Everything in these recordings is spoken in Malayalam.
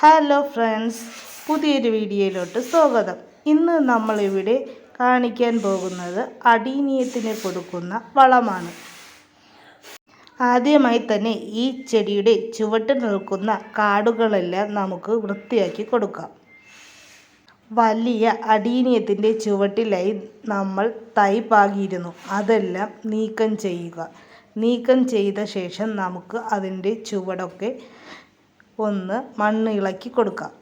ഹലോ ഫ്രണ്ട്സ് പുതിയൊരു വീഡിയോയിലോട്ട് സ്വാഗതം. ഇന്ന് നമ്മളിവിടെ കാണിക്കാൻ പോകുന്നത് അടീനിയത്തിന് കൊടുക്കുന്ന വളമാണ്. ആദ്യമായി തന്നെ ഈ ചെടിയുടെ ചുവട്ട് നിൽക്കുന്ന കാടുകളെല്ലാം നമുക്ക് വൃത്തിയാക്കി കൊടുക്കാം. വലിയ അടീനിയത്തിന്റെ ചുവട്ടിലായി നമ്മൾ തൈ പാകിയിരുന്നു. അതെല്ലാം നീക്കം ചെയ്യുക. നീക്കം ചെയ്ത ശേഷം നമുക്ക് അതിന്റെ ചുവടൊക്കെ ഒന്ന് മണ്ണ് ഇളക്കി കൊടുക്കാം.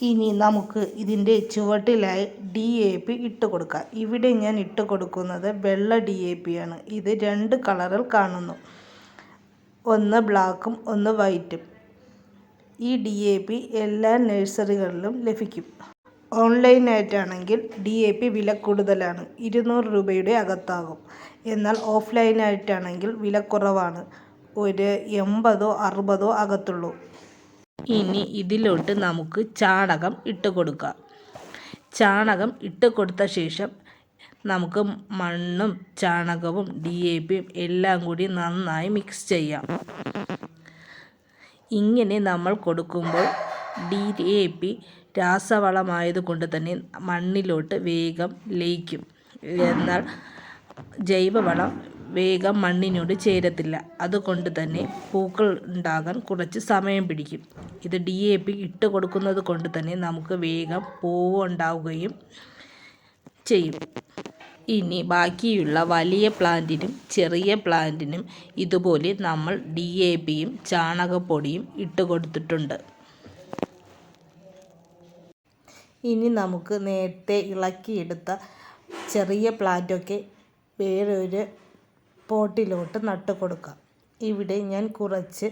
ഇനി നമുക്ക് ഇതിന്റെ ചുവട്ടിലായി ഡി എ പി ഇട്ട് കൊടുക്കാം. ഇവിടെ ഞാൻ ഇട്ട് കൊടുക്കുന്നത് വെള്ള ഡി എ പി ആണ്. ഇത് രണ്ട് കളറിൽ കാണുന്നു. ഒന്ന് ബ്ലാക്കും ഒന്ന് വൈറ്റും. ഈ ഡി എ പി എല്ലാ നഴ്സറികളിലും ലഭിക്കും. ഓൺലൈനായിട്ടാണെങ്കിൽ ഡി എ പി വില കൂടുതലാണ്. ഇരുന്നൂറ് രൂപയുടെ അകത്താകും. എന്നാൽ ഓഫ്ലൈനായിട്ടാണെങ്കിൽ വില കുറവാണ്. ഒരു എൺപതോ അറുപതോ അകത്തുള്ളൂ. ഇനി ഇതിലോട്ട് നമുക്ക് ചാണകം ഇട്ട് കൊടുക്കാം. ചാണകം ഇട്ട് കൊടുത്ത ശേഷം നമുക്ക് മണ്ണും ചാണകവും ഡി എ പിയും എല്ലാം കൂടി നന്നായി മിക്സ് ചെയ്യാം. ഇങ്ങനെ നമ്മൾ കൊടുക്കുമ്പോൾ ഡി എ പി രാസവളമായതുകൊണ്ട് തന്നെ മണ്ണിലോട്ട് വേഗം ലയിക്കും. എന്നാൽ ജൈവവളം വേഗം മണ്ണിനോട് ചേരത്തില്ല. അതുകൊണ്ട് തന്നെ പൂക്കൾ ഉണ്ടാകാൻ കുറച്ച് സമയം പിടിക്കും. ഇത് ഡി എ പി ഇട്ട് കൊടുക്കുന്നത് കൊണ്ട് തന്നെ നമുക്ക് വേഗം പൂവ് ഉണ്ടാവുകയും ചെയ്യും. ഇനി ബാക്കിയുള്ള വലിയ പ്ലാന്റിനും ചെറിയ പ്ലാന്റിനും ഇതുപോലെ നമ്മൾ ഡി എ പിയും ചാണകപ്പൊടിയും ഇട്ട് കൊടുത്തിട്ടുണ്ട്. ഇനി നമുക്ക് നേരത്തെ ഇളക്കിയെടുത്ത ചെറിയ പ്ലാന്റൊക്കെ വേറൊരു പോട്ടിലോട്ട് നട്ട് കൊടുക്കാം ഇവിടെ ഞാൻ കുറച്ച്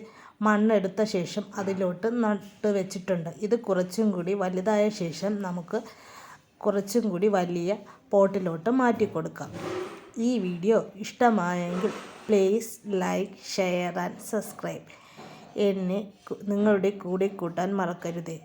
മണ്ണെടുത്ത ശേഷം അതിലോട്ട് നട്ട് വെച്ചിട്ടുണ്ട്. ഇത് കുറച്ചും കൂടി വലുതായ ശേഷം നമുക്ക് കുറച്ചും കൂടി വലിയ പോട്ടിലോട്ട് മാറ്റി കൊടുക്കാം. ഈ വീഡിയോ ഇഷ്ടമായെങ്കിൽ please like share and subscribe എന്നെ നിങ്ങളുടെ കൂടെ കൂട്ടാൻ മറക്കരുതേ.